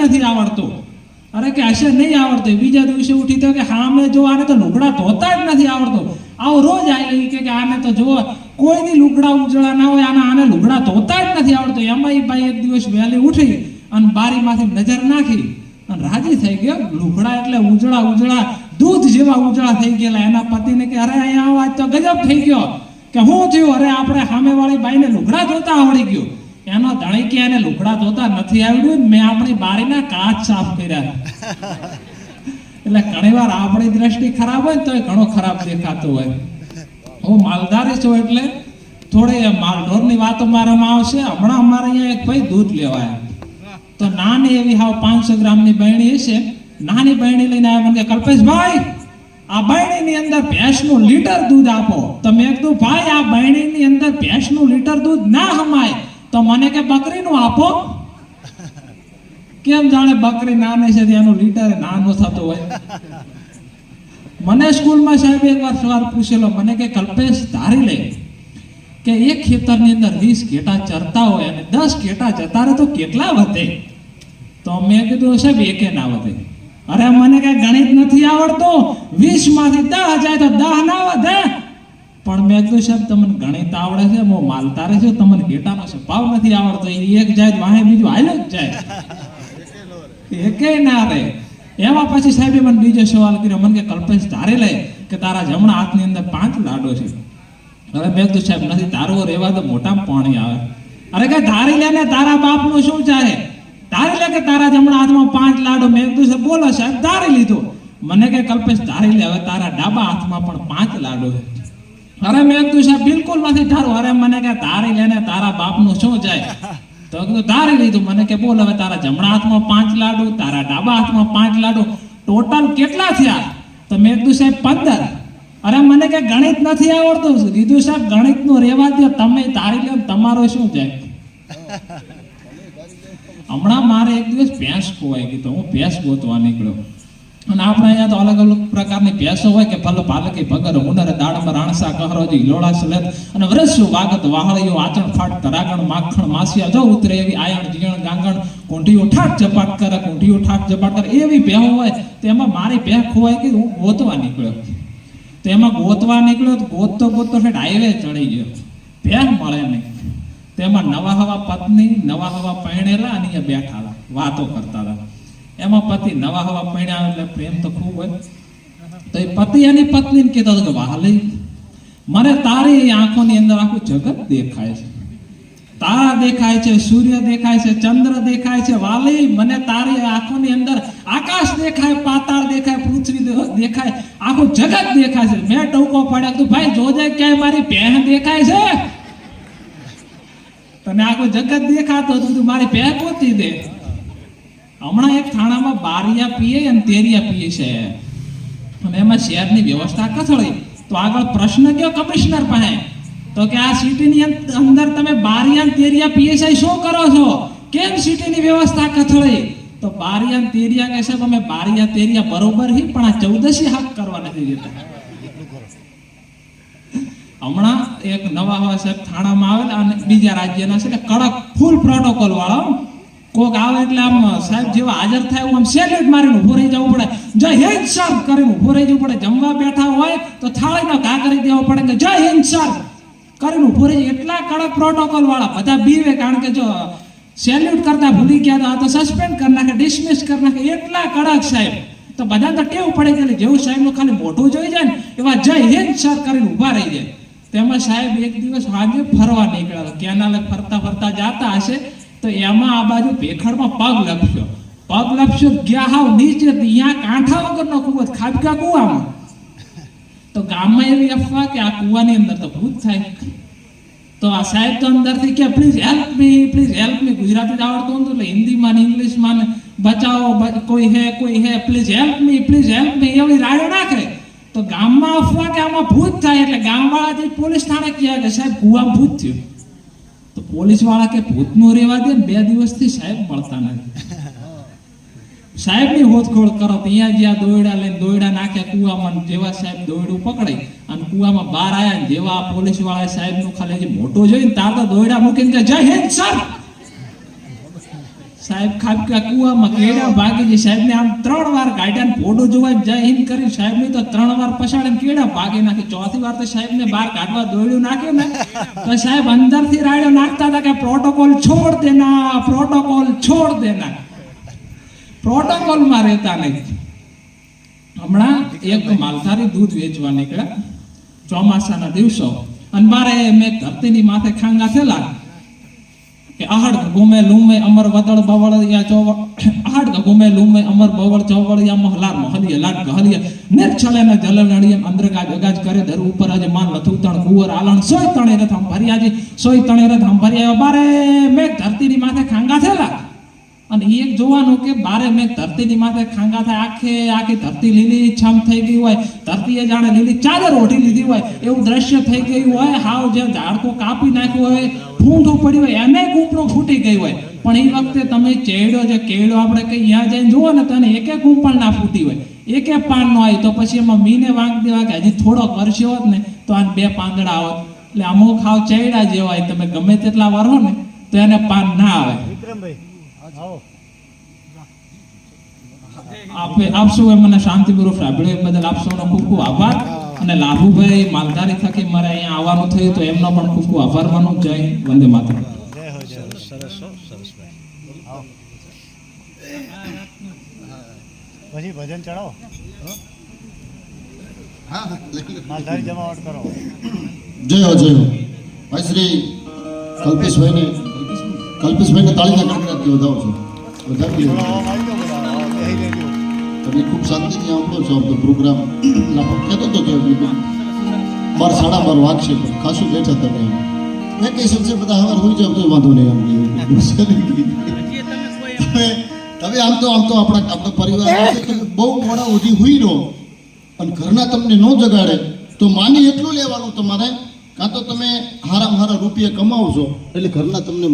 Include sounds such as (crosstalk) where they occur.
નથી આવડતું. અરે કે હશે નહીં આવડતું. બીજા દિવસે ઉઠી તો કે હા અમે જો આને તો લુગડા ધોતા જ નથી આવડતું. આવો રોજ આવી કે આને તો જુઓ, કોઈની લુગડા ઉજળા ના હોય, આના આને લુગડા ધોતા જ નથી આવડતું. એમાં ભાઈ એક દિવસ વહેલી ઉઠી અને બારીમાંથી નજર નાખી અને રાજી થઈ ગયો. લુગડા એટલે ઉજળા ઉજળા, દૂધ જેવા ઉજળા થઈ ગયેલા. એના પતિને કે અરે અહીંયા આવો, આજ તો ગજબ થઈ ગયો. કે હું થયું? અરે આપણે સામેવાળી બાઈને લુગડા ધોતા આવડી ગયું. એનો ધણી કે એને લુગડા ધોતા નથી આવડ્યું મેં આપણી બારીના કાચ સાફ કર્યા. એટલે ઘણીવાર આપણી દ્રષ્ટિ ખરાબ હોય ને તો ઘણો ખરાબ દેખાતું હોય. હું માલધારી છું એટલે થોડી માલઢોરની વાતો મારામાં આવશે. હમણાં અમારે અહીંયા એક ભાઈ દૂધ લેવા તો નાની એવી હાવ પાંચસો ગ્રામની બહેણી હશે. નાની બહેણી લઈને આવ્યા મને કલ્પેશભાઈ, આ બહેણીની અંદર ભેંસનું લીટર દૂધ આપો. તો મેં કીધું, ભાઈ, આ બહેણીની અંદર ભેંસનું લીટર દૂધ ના હમાય. તો મને કે બકરીનું આપો? કેમ જાણે બકરી નાની છે એનું લીટર નાનું થતું હોય? મને સ્કૂલમાં સાહેબ એક વાર સવાલ પૂછેલો, મને કે કલ્પેશ, ધારી લે કે એક ખેતરની અંદર વીસ ઘેટા ચરતા હોય અને દસ ઘેટા જતા રહે તો કેટલા વધે? તો મેં કીધું, સાહેબ, એકે ના વધે. અરે, મને કઈ ગણિત નથી આવડતું. વીસમાંથી દસ જાય તો દસ ના પણ મેં કીધું, સાહેબ, તમને ગણિત આવડે છે હું માલતારે છે, તમને ઘેટાનો સ્વભાવ નથી આવડતો. એ એક જાય વાહે, બીજું હાલ્યો જ જાય. એકે ના રે એમાં પછી સાહેબે મને બીજો સવાલ કર્યો. મને કે, કલ્પેશ ધારે લે કે તારા જમણા હાથની અંદર પાંચ લાડો છે. હવે મેં કીધું, સાહેબ, નથી, તારો રહેવા તો મોટા પાણી આવે. અરે કે ધારી લે ને, તારા બાપનું શું ચાહે ધારી લે કે તારા જમણા હાથમાં પાંચ લાડો? મેં કીધું બોલો, સાહેબ ધારી લીધો. મને કે, કલ્પેશ ધારી લે, હવે તારા ડાબા હાથમાં પણ પાંચ લાડો છે. અરે મેં તું સાહેબ, બિલકુલ નથી ઠારું. અરે મને કે, તારી લેને તારા બાપનું શું જાય તો કીધું, તારી લીધું. મને કે, બોલ હવે તારા જમણા હાથમાં પાંચ લાડુ, તારા ડાબા હાથમાં પાંચ લાડુ. ટોટલ કેટલા થયા? તો મેં કીધું, સાહેબ, પંદર. અરે મને કે, ગણિત નથી આવડતું. કીધું, સાહેબ, ગણિતનું રેવા દો. તમે તારી લો તમારો શું જાય હમણાં મારે એક દિવસ ભેંસ ખોવાઈ ગઈ તો હું ભેંસ ગોતવા નીકળ્યો. અને આપણે અહીંયા તો અલગ અલગ પ્રકારની ભેંસો હોય કે ભલે પાલકી, ભગર, હુનર, દાડમ, રાણસા, કહરોજી લોળા સલેત અને વરસ્યુ વાગત વાહળીઓ આચણ, ફાટ, તરાગણ, માખણ, માસિયા, જો ઉતરે એવી આયણ, જીયણ, ગાંગણ કુંઠીઓ ઠાટ ઝપાટ કરે કુંઠીઓ ઠાટ ઝપાટ કરે, એવી ભેહો હોય, તો એમાં મારી ભેહ ખોવાય કે હું ગોતવા નીકળ્યો. તો એમાં ગોતવા નીકળ્યો, તો ગોતતો ગોતતો ફેટ હાઈવે ચડી ગયો. ભેહ મળે નહીં. તેમાં નવા હવા પત્ની, નવા હવા પરણેલા અને બેઠા હતા, વાતો કરતા હતા. એમાં પતિ નવા હવા પડ્યા એટલે પ્રેમ તો ખૂબ હોય તો એ પતિ એની પત્નીને કહેતો હતો કે વાહલી મને તારી આંખોની અંદર આખું જગત દેખાય છે. તારા દેખાય છે, સૂર્ય દેખાય છે, ચંદ્ર દેખાય છે. વાલી મને તારી આંખોની અંદર આકાશ દેખાય, પાતાળ દેખાય, પૃથ્વી દેખાય, આખું જગત દેખાય છે. મેં ટૂંકો પડ્યો તું ભાઈ, જોજે ક્યાંય મારી પહે દેખાય છે. તને આખું જગત દેખાતો હતું, તું મારી પહે પહોંચી દે. હમણાં એક થાણામાં બારિયા પીએ અને તેરિયા પીએ છે. અને એમાં શહેરની વ્યવસ્થા કથળી. તો આગળ પ્રશ્ન કયો કમિશનર પાસે? તો કે આ સિટીની અંદર તમે બારિયા તેરિયા પીએસઆઈ શું કરો છો? કેમ સિટીની વ્યવસ્થા કથળી? તો બારિયા તેરિયા કહે સાહેબ અમે બારિયા તેરિયા બરોબર હી, પણ આ ચૌદસી હક કરવા નથી દેતા. હમણાં એક નવા સાહેબ થાણામાં આવેલા અને બીજા રાજ્યના છે એટલે કડક ફૂલ પ્રોટોકોલ વાળા. કોક આવે એટલે આમ સાહેબ જેવા હાજર થાય એવું આમ સેલેટ મારીને ઊભો રહી જવું પડે. જય હિન્દ સર કરીને ઊભું રહી જવું પડે. જમવા બેઠા હોય તો થાળીનો ઘા કરી દેવો પડે કે જય હિન્દ સર કરીને ઊભો રહી. એટલા કડક પ્રોટોકોલ વાળા બધા બીવે કારણ કે જો સેલ્યુટ કરતા ભૂલી ગયા તો આ તો સસ્પેન્ડ કરી નાખે ડિસમિસ કરી નાખે. એટલા કડક સાહેબ. તો બધા તો ટેવ પડે કે જેવું સાહેબનું ખાલી મોઢું જોઈ જાય ને એવા જય હિન્દ સર કરીને ઊભા રહી જાય. તેમાં સાહેબ એક દિવસ આજે ફરવા નીકળ્યા કેનાલે ફરતા ફરતા જાતા હશે. તો એમાં આ બાજુ ભેખડમાં પગ લપસ્યો. પગ લપસ્યો, ગયા હાવ નીચે તો અહીંયા કાંઠા વગરનો કૂવો જ. ખાબક્યા કૂવામાં. તો ગામમાં એવી અફવા કે આ કૂવાની અંદર તો ભૂત થાય. તો આ સાહેબ તો અંદરથી કે please help me please help me Gujarati જ આવડતું હતું એટલે હિન્દીમાં ને ઇંગ્લિશમાં ને બચાવો, બ- કોઈ હે કોઈ હે please help me please help me એવી રાડો નાખે. તો ગામમાં અફવા કે આમાં ભૂત થાય એટલે ગામવાળા જે પોલીસ થાણે કહે કે, સાહેબ, કૂવામાં ભૂત થયું. તો પોલીસવાળા કે ભૂતનું રેવા દે ને બે દિવસથી સાહેબ મળતા નથી. (laughs) સાહેબની હોતખોળ કરો ત્યાં જ્યાં દોયડા લઈને દોયડા નાખ્યા કુવામાં જેવા સાહેબ દોયડું પકડાય અને કુવામાં બહાર આયા જેવા પોલીસવાળા સાહેબનું ખાલી મોટો મોટું જોઈને તાર તો દોયડા મૂકીને કે જય હિન્દ સર! સાહેબ ખાબકા કુવામાં કેળા ભાગી જે સાહેબને આમ ત્રણ વાર કાઢ્યા ને ફોટો જોવા જય. હિન્દ કરી સાહેબને તો ત્રણ વાર પછાડે કેડા ભાગી નાખી. ચોથી વાર તો સાહેબને બહાર કાઢવા દોડ્યું નાખ્યું ને. તો સાહેબ અંદરથી રાડ્યો નાખતા હતા કે પ્રોટોકોલ છોડ દેના પ્રોટોકોલ છોડ દેના. પ્રોટોકોલમાં રહેતા નહીં. હમણાં એક માલધારી દૂધ વેચવા નીકળ્યા. ચોમાસાના દિવસો. અને મારે મેં ધરતીની માથે ખાંગા થયેલા કે આહડ ગુમે લૂમે અમર વદળ બવળ યા આહડ ગુમે લુમે અમર બવળ ચોવળ યા મહલાર મહલિય લાટ ગહલિય છલે ને જલ નડિય અંਦਰ ગાજ અગાજ કરે ઉપર આજે માન લથુ તણ કુવર આલણ, સોય તણે રથ હમ ભર્યા જી, સોય તણે રથ હમ ભર્યા બારે મેં માથે ખાંગા થયેલા. અને એ એક જોવાનું કે બારે મેં ધરતીની માથે ખાંગા થાય, આખે આખી ધરતી લીલી છમ થઈ ગઈ હોય, ધરતીએ જાણે લીલી ચાદર ઓઢી લીધી હોય, એવું દ્રશ્ય થઈ ગયું હોય, હાવ જે ઝાડકો કાપી નાખ્યું હોય ફૂંઠું પડ્યું હોય એને કૂંપણું ફૂટી ગઈ હોય. પણ એ વખતે તમે ચેડો જે કેળો આપણે કઈ ત્યાં જઈને જુઓ ને તને એકે કૂંપણ ના ફૂટી હોય. એકે પાન નો આવી તો પછી એમાં મીને વાંક દેવા કે હજી થોડોક કરશે હોત ને તો આને બે પાંદડા આવત એટલે અમુક હાવ ચેડા જેવા હોય તમે ગમે તેટલા વરો ને તો એને પાન ના આવે. આપે આપશો મને શાંતિપૂર્વક સાંભળ્યો એ બદલ આપશો ખૂબ ખૂબ આભાર. અને લાભુભાઈ માલધારી થકી મારે અહીંયા આવવાનું થયું તો એમનો પણ ખૂબ ખૂબ આભાર માનું. જય વંદે માતા જય હો સરસ સરસ ભાઈ. આવો. પછી ભજન ચડાવો. માલધારી જમાવટ કરો. જય હો જય હો. ભાઈ શ્રી કલ્પેશભાઈને કલ્પેશભાઈને તાળીના વધાવું છું. વધાવી તમે ખૂબ શાંતિથી આવતો છો તો પ્રોગ્રામ કહેતો હતો કે બાર સાડા બાર વાગશે ખાસું બેઠા તમે વેકેશન છે, બધા હવે હોઈ જાવ તો વાંધો નહીં આમ તમે આમ તો આમ તો આપણા આપણા પરિવાર બહુ મોડા સુધી હુઈ રહો. અને ઘરના તમને ન જગાડે, તો માની એટલું લેવાનું તમારે. કાં તો તમે હારામ હારા રૂપિયા કમાવશો એટલે ઘરના તમને